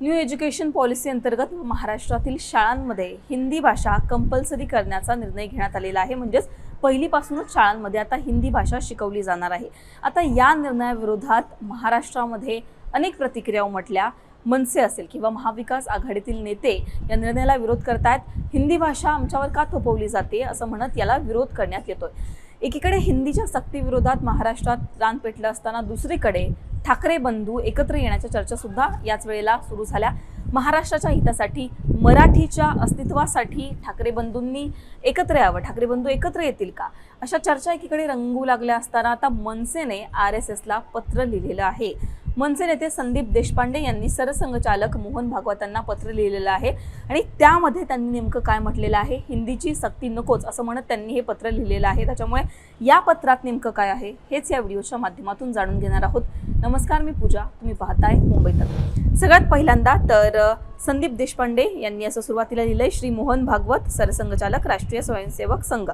New education policy अंतर्गत महाराष्ट्रातील शाळांमध्ये हिंदी भाषा कंपल्सरी करण्याचा निर्णय घेण्यात आलेला आहे. म्हणजेच पहिलीपासूनच शाळांमध्ये आता हिंदी भाषा शिकवली जाणार आहे. आता या निर्णयाविरोधात महाराष्ट्रामध्ये अनेक प्रतिक्रिया उमटल्या. मनसे असेल किंवा महाविकास आघाडीतील नेते या निर्णयाला विरोध करतायत. हिंदी भाषा आमच्यावर का थोपवली जाते असं म्हणत याला विरोध करण्यात येतोय. एकीकडे हिंदीच्या सक्तीविरोधात महाराष्ट्रात रान पेटलं असताना दुसरीकडे ठाकरे बंधू एकत्र येण्याच्या चर्चा सुद्धा याच वेळेला सुरू झाल्या. महाराष्ट्राच्या हितासाठी मराठीच्या अस्तित्वासाठी ठाकरे बंधूंनी एकत्र यावं. ठाकरे बंधू एकत्र येतील का? अशा चर्चा एकीकडे रंगू लागल्या असताना आता मनसेने आर एस एसला पत्र लिहिलेलं आहे. मनसे नेते संदीप देशपांडे यांनी सरसंघचालक मोहन भागवतांना पत्र लिहिलेलं आहे. आणि त्यामध्ये त्यांनी नेमकं काय म्हटलेलं आहे? हिंदीची सक्ती नकोच असं म्हणत त्यांनी हे पत्र लिहिलेलं आहे. त्याच्यामुळे या पत्रात नेमकं काय आहे? हेच या व्हिडिओच्या माध्यमातून जाणून घेणार आहोत. नमस्कार मी पूजा. तुम्ही पाहताय मुंबईत सगळ्यात पहिल्यांदा तर संदीप देशपांडे यांनी असं सुरुवातीला लिहिलंय श्री मोहन भागवत सरसंघचालक राष्ट्रीय स्वयंसेवक संघ.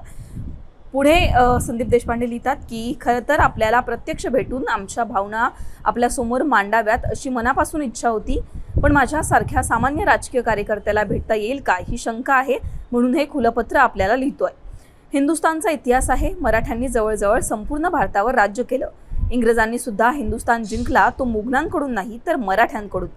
पुढे संदीप देशपांडे लिहितात की खरं तर आपल्याला प्रत्यक्ष भेटून आमच्या भावना आपल्यासमोर मांडाव्यात अशी मनापासून इच्छा होती. पण माझ्यासारख्या सामान्य राजकीय कार्यकर्त्याला भेटता येईल का ही शंका आहे म्हणून हे खुलं पत्र आपल्याला लिहितोय. हिंदुस्थानचा इतिहास आहे. मराठ्यांनी जवळजवळ संपूर्ण भारतावर राज्य केलं. इंग्रजांनी सुद्धा हिंदुस्थान जिंकला. तो मुघलांकडून नाही तर मराठ्यांकडून.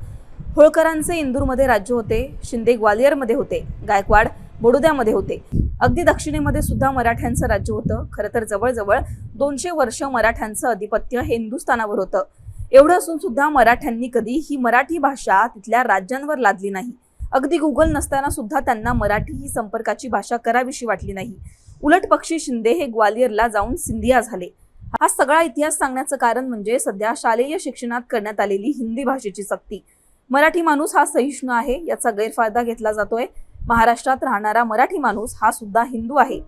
होळकरांचे इंदूरमध्ये राज्य होते. शिंदे ग्वालियरमध्ये होते. गायकवाड बडोद्यामध्ये होते. अगदी दक्षिणेमध्ये सुद्धा मराठ्यांचं राज्य होतं. खरं तर जवळजवळ दोनशे वर्ष मराठ्यांचं अधिपत्य हे हिंदुस्थानावर होतं. एवढं असून सुद्धा मराठ्यांनी कधी ही मराठी भाषा तिथल्या राज्यांवर लादली नाही. अगदी गुगल नसताना सुद्धा त्यांना मराठी ही संपर्काची भाषा करावीशी वाटली नाही. उलट पक्षी शिंदे हे ग्वालियरला जाऊन सिंधिया झाले. हा सगळा इतिहास सांगण्याचं कारण म्हणजे सध्या शालेय शिक्षणात करण्यात आलेली हिंदी भाषेची सक्ती. मराठी माणूस हा सहिष्णू आहे याचा गैरफायदा घेतला जातोय. महाराष्ट्रात राहणारा मराठी माणूस हा सुद्धा हिंदू आहे.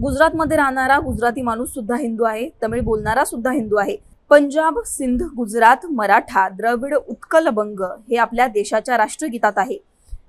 गुजरातमध्ये राहणारा गुजराती माणूस सुद्धा हिंदू आहे. तमिळ बोलणारा सुद्धा हिंदू आहे. पंजाब सिंध गुजरात मराठा द्रविड उत्कल बंग हे आपल्या देशाच्या राष्ट्रगीतात आहे.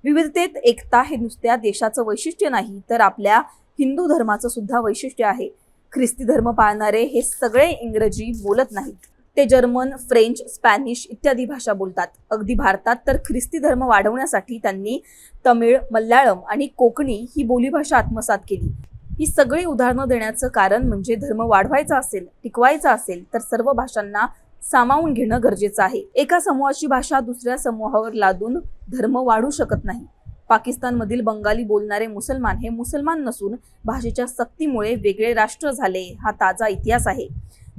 विविधतेत एकता हे नुसत्या देशाचं वैशिष्ट्य नाही तर आपल्या हिंदू धर्माचं सुद्धा वैशिष्ट्य आहे. ख्रिस्ती धर्म पाळणारे हे सगळे इंग्रजी बोलत नाहीत. ते जर्मन फ्रेंच स्पॅनिश इत्यादी भाषा बोलतात. अगदी भारतात तर ख्रिस्ती धर्म वाढवण्यासाठी त्यांनी तमिळ मल्याळम आणि कोकणी ही बोलीभाषा आत्मसात केली. ही सगळी उदाहरणं देण्याचं कारण म्हणजे धर्म वाढवायचा असेल टिकवायचा असेल तर सर्व भाषांना सामावून घेणं गरजेचं आहे. एका समूहाची भाषा दुसऱ्या समूहावर लादून धर्म वाढू शकत नाही. पाकिस्तानमधील बंगाली बोलणारे मुसलमान हे मुसलमान नसून भाषेच्या सक्तीमुळे वेगळे राष्ट्र झाले हा ताजा इतिहास आहे.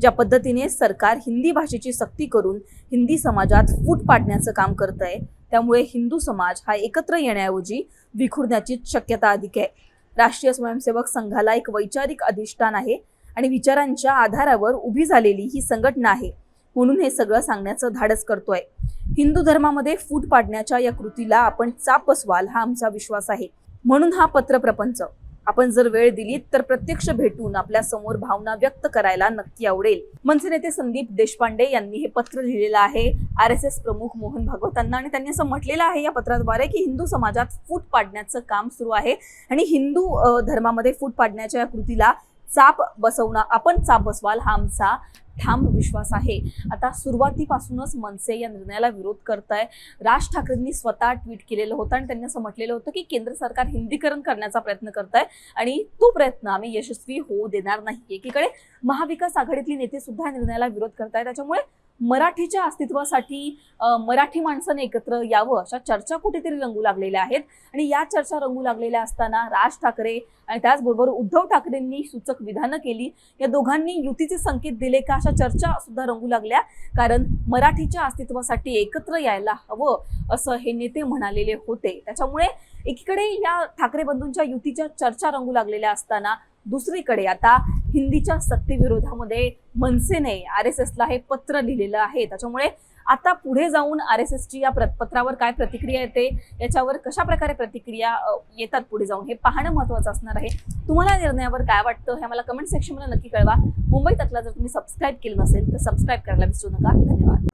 ज्या पद्धतीने सरकार हिंदी भाषेची सक्ती करून हिंदी समाजात फूट पाडण्याचं काम करत आहे त्यामुळे हिंदू समाज हा एकत्र येण्याऐवजी विखुरण्याची शक्यता अधिक आहे. राष्ट्रीय स्वयंसेवक संघाला एक वैचारिक अधिष्ठान आहे आणि विचारांच्या आधारावर उभी झालेली ही संघटना आहे म्हणून हे सगळं सांगण्याचं धाडस करतोय. हिंदू धर्मामध्ये फूट पाडण्याच्या या कृतीला आपण चाप बसवाल हा आमचा विश्वास आहे. म्हणून हा पत्र प्रपंच आपण जर वेळ दिलीत तर प्रत्यक्ष भेटून आपल्यासमोर भावना व्यक्त करायला नक्की आवडेल. मनसे नेते संदीप देशपांडे यांनी हे पत्र लिहिलेलं आहे. आर एस एस प्रमुख मोहन भागवतांना आणि त्यांनी असं म्हटलेलं आहे या पत्राद्वारे की हिंदू समाजात फूट पाडण्याचं काम सुरू आहे. आणि हिंदू धर्मामध्ये फूट पाडण्याच्या या कृतीला चाप बसवणं आपण चाप बसवाल हा आमचा ठाम विश्वास आहे. आता सुरुवातीपासूनच मनसे या निर्णयाला विरोध करत आहे राज ठाकरेंनी स्वतः ट्विट केलेलं होतं आणि त्यांनी असं म्हटलेलं होतं की केंद्र सरकार हिंदीकरण करण्याचा प्रयत्न करत आहे आणि तो प्रयत्न आम्ही यशस्वी होऊ देणार नाही. एकीकडे महाविकास आघाडीतली नेते सुद्धा या निर्णयाला विरोध करत आहे त्याच्यामुळे मराठीच्या अस्तित्वासाठी मराठी माणसाने एकत्र यावं अशा चर्चा कुठेतरी रंगू लागलेल्या आहेत. आणि या चर्चा रंगू लागलेल्या असताना राज ठाकरे आणि त्याचबरोबर उद्धव ठाकरेंनी सूचक विधानं केली. या दोघांनी युतीचे संकेत दिले का अशा चर्चा सुद्धा रंगू लागल्या. कारण मराठीच्या अस्तित्वासाठी एकत्र यायला हवं असं हे नेते म्हणालेले होते. त्याच्यामुळे एकीकडे या ठाकरे बंधूंच्या युतीच्या चर्चा रंगू लागलेल्या असताना दुसरीकडे आता हिंदीच्या सक्तीविरोधामध्ये मनसेने आर एस एसला हे पत्र लिहिलेलं आहे. त्याच्यामुळे आता पुढे जाऊन आर एस एसची या प्र- पत्रावर काय प्रतिक्रिया येते याच्यावर कशा प्रकारे प्रतिक्रिया येतात पुढे जाऊन हे पाहणं महत्त्वाचं असणार आहे. तुम्हाला निर्णयावर काय वाटतं हे मला कमेंट सेक्शनमध्ये नक्की कळवा. मुंबई तकला जर तुम्ही सबस्क्राईब केलं नसेल तर सबस्क्राईब करायला विसरू नका. धन्यवाद.